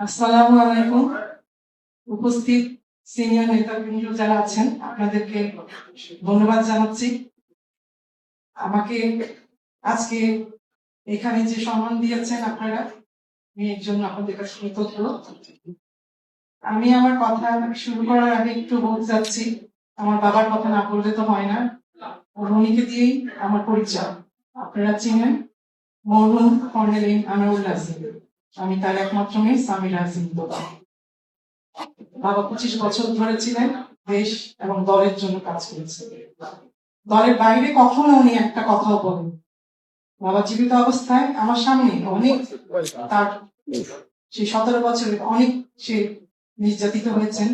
আসসালামু আলাইকুম। উপস্থিত সিনিয়র নেতাবৃন্দ যারা আছেন, আপনাদেরকে ধন্যবাদ জানাচ্ছি। আমাকে আজকে এখানে যে সম্মান দিয়েছেন আপনারা, আমি এর জন্য আপনাদের কাছে কৃতজ্ঞ। আমি আমার কথা শুরু করার আগে একটু বলতে যাচ্ছি আমার বাবার কথা না বললে তো হয় না। উনিকে দিয়েই আমার পরিচয়। আপনারা চিনেন মরহুম কর্নেল আনাউল নাজির আমি তার একমাত্র মেয়ে সামিরা দোলা বাবা পঁচিশ বছর ধরে ছিলেন, দেশ এবং দলের জন্য কাজ করেছে। দলের বাইরে কখনো উনি একটা কথাও বলেন বাবা জীবিত অবস্থায় আমার সামনে অনেক তার সেই সতেরো বছরে অনেক সে নির্যাতিত হয়েছেন।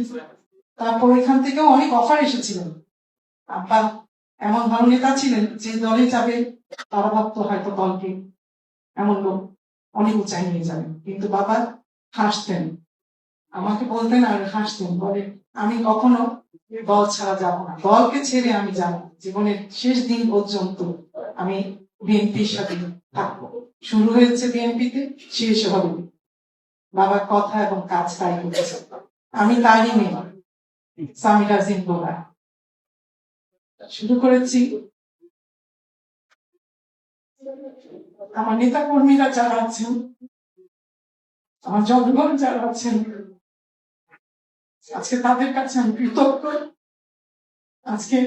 তারপর এখান থেকেও অনেক অফার এসেছিলেন। আব্বা এমন ভালো নেতা ছিলেন যে দলে যাবে, তারা ভাবতো হয়তো দলকে এমন লোক অনেক উঁচাই নিয়ে যাবেন কিন্তু বাবা হাসতেন। আমাকে বলতেন, আর, হাসতেন। বলে, আমি কখনো দল ছাড়া যাব না। দলকে ছেড়ে আমি যাব জীবনের শেষ দিন পর্যন্ত আমি বিএনপির সাথে থাকব। শুরু হয়েছে বিএনপিতে, শেষ হবে। বাবার কথা এবং কাজ তাই করেছে আমি তারই মেয়ে, সামিরা জিম্বোলা শুরু করেছি। আমার নেতা কর্মীরা যারা আছেন আমার জনগণ যারা আছেন আজকে তাদের কাছে আমি কৃতজ্ঞ। আজকে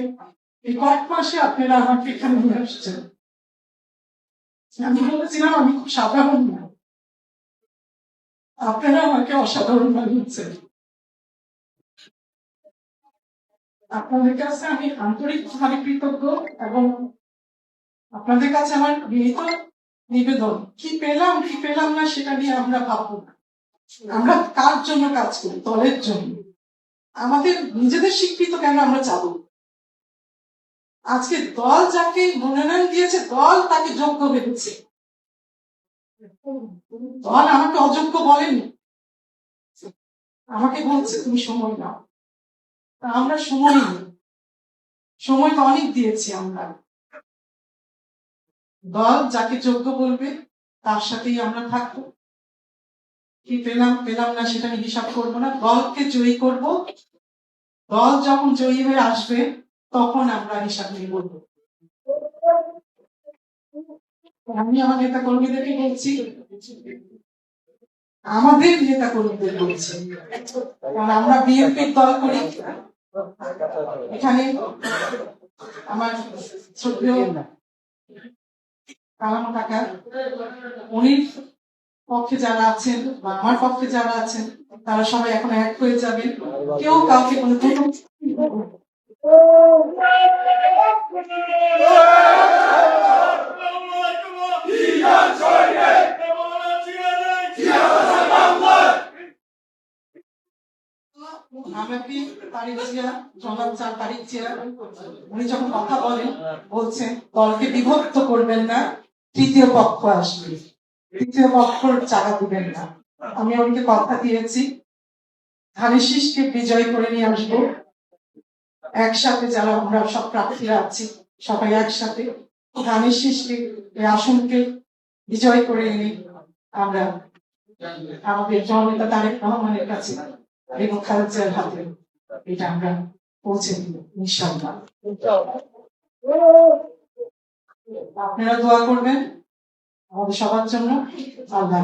এই কয়েক মাসে আপনারা আমাকে এখানে নিয়ে আসছেন। আমি বলেছিলাম, আমি খুব সাধারণ না আপনারা আমাকে অসাধারণ বানিয়েছেন। আপনাদের কাছে আমি আন্তরিকভাবে কৃতজ্ঞ এবং আপনাদের কাছে আমার বিনীত নিবেদন। কি পেলাম কি পেলাম না, সেটা নিয়ে আমরা ভাববো না। আমরা কার জন্য কাজ করি? দলের জন্য। আমাদের নিজেদের স্বীকৃত কেন আমরা চাবো আজকে দল যাকে মনোনয়ন দিয়েছে, দল তাকে যোগ্য ভেবেছে। দল আমাকে অযোগ্য বলেনি। আমাকে বলছে, তুমি সময় নাও। তা আমরা সময় নিই। সময় তো অনেক দিয়েছি আমরা। দল যাকে যোগ্য বলবে, তার সাথেই আমরা থাকব। কি পেলাম পেলাম না, সেটা আমি হিসাব করব না। দলকে জয়ী করব। দল যখন জয়ী হয়ে আসবে, তখন আমরা হিসাব নিয়ে বলব। আমি আমার নেতা কর্মীদেরকে বলছি, আমাদের নেতা কর্মীদের বলছি। কারণ আমরা বিএনপির দল করি। এখানে আমার শ্রদ্ধেয় কালাম কাকা উনির পক্ষে যারা আছেন বা আমার পক্ষে যারা আছেন, তারা সবাই এখন এক হয়ে যাবে কেউ কাউকে কোনো উনি যখন কথা বলেন, বলছেন, দলকে বিভক্ত করবেন না। তৃতীয় পক্ষ আসবে। তৃতীয় পক্ষর চাকা দিবেন না। আমি ওনাকে কথা দিয়েছি। ধানের শীষকে বিজয় করে নিয়ে আসব। একসাথে যারা আমরা সব প্রার্থীরা আছি, সবাই একসাথে এই আসনকে বিজয় করে এনে আমরা আমাদের জননেতা তারেক রহমানের কাছে এবং খালেদার হাতে এটা আমরা পৌঁছে দিব ইনশাল্লাহ আপনারা দোয়া করবেন আমাদের সবার জন্য। আল্লাহ